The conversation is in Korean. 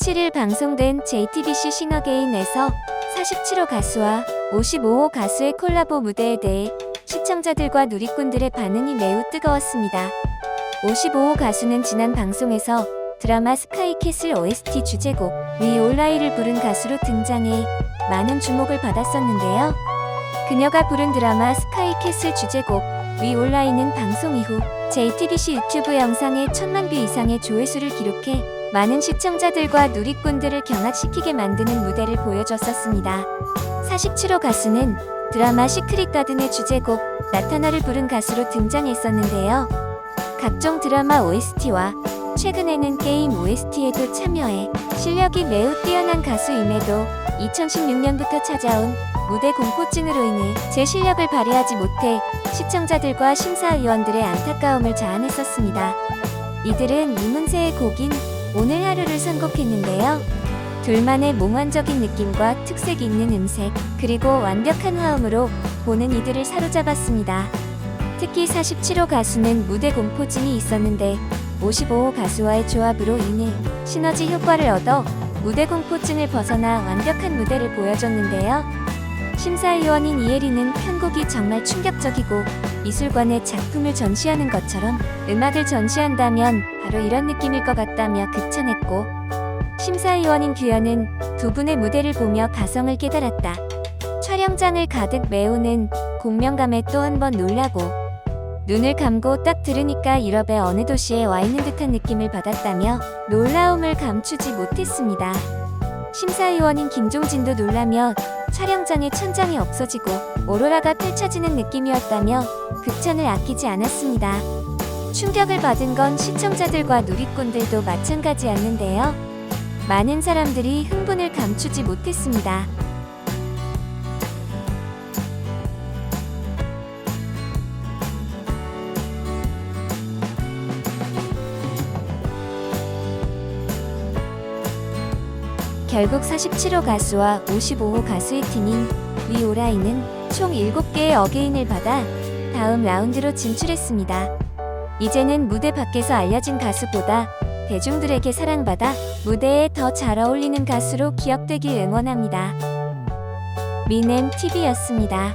17일 방송된 JTBC 싱어게인에서 47호 가수와 55호 가수의 콜라보 무대에 대해 시청자들과 누리꾼들의 반응이 매우 뜨거웠습니다. 55호 가수는 지난 방송에서 드라마 스카이캐슬 OST 주제곡 위 올라이를 부른 가수로 등장해 많은 주목을 받았었는데요. 그녀가 부른 드라마 스카이캐슬 주제곡 위 올라이는 방송 이후 JTBC 유튜브 영상에 천만 뷰 이상의 조회수를 기록해 많은 시청자들과 누리꾼들을 경악시키게 만드는 무대를 보여줬었습니다. 47호 가수는 드라마 시크릿 가든의 주제곡 나타나를 부른 가수로 등장했었는데요. 각종 드라마 OST와 최근에는 게임 OST에도 참여해 실력이 매우 뛰어난 가수임에도 2016년부터 찾아온 무대 공포증으로 인해 제 실력을 발휘하지 못해 시청자들과 심사위원들의 안타까움을 자아냈었습니다. 이들은 이문세의 곡인 오늘 하루를 선곡했는데요. 둘만의 몽환적인 느낌과 특색 있는 음색, 그리고 완벽한 화음으로 보는 이들을 사로잡았습니다. 특히 47호 가수는 무대 공포증이 있었는데 55호 가수와의 조합으로 인해 시너지 효과를 얻어 무대 공포증을 벗어나 완벽한 무대를 보여줬는데요. 심사위원인 이혜리는 편곡이 정말 충격적이고 미술관에 작품을 전시하는 것처럼 음악을 전시한다면 바로 이런 느낌일 것 같다며 극찬했고 심사위원인 규현은 두 분의 무대를 보며 가성을 깨달았다. 촬영장을 가득 메우는 공명감에 또 한 번 놀라고 눈을 감고 딱 들으니까 유럽의 어느 도시에 와 있는 듯한 느낌을 받았다며 놀라움을 감추지 못했습니다. 심사위원인 김종진도 놀라며 촬영장에 천장이 없어지고 오로라가 펼쳐지는 느낌이었다며 극찬을 아끼지 않았습니다. 충격을 받은 건 시청자들과 누리꾼들도 마찬가지였는데요. 많은 사람들이 흥분을 감추지 못했습니다. 결국 47호 가수와 55호 가수의 팀인 위오라이는 총 7개의 어게인을 받아 다음 라운드로 진출했습니다. 이제는 무대 밖에서 알려진 가수보다 대중들에게 사랑받아 무대에 더 잘 어울리는 가수로 기억되길 응원합니다. 미넴 TV였습니다.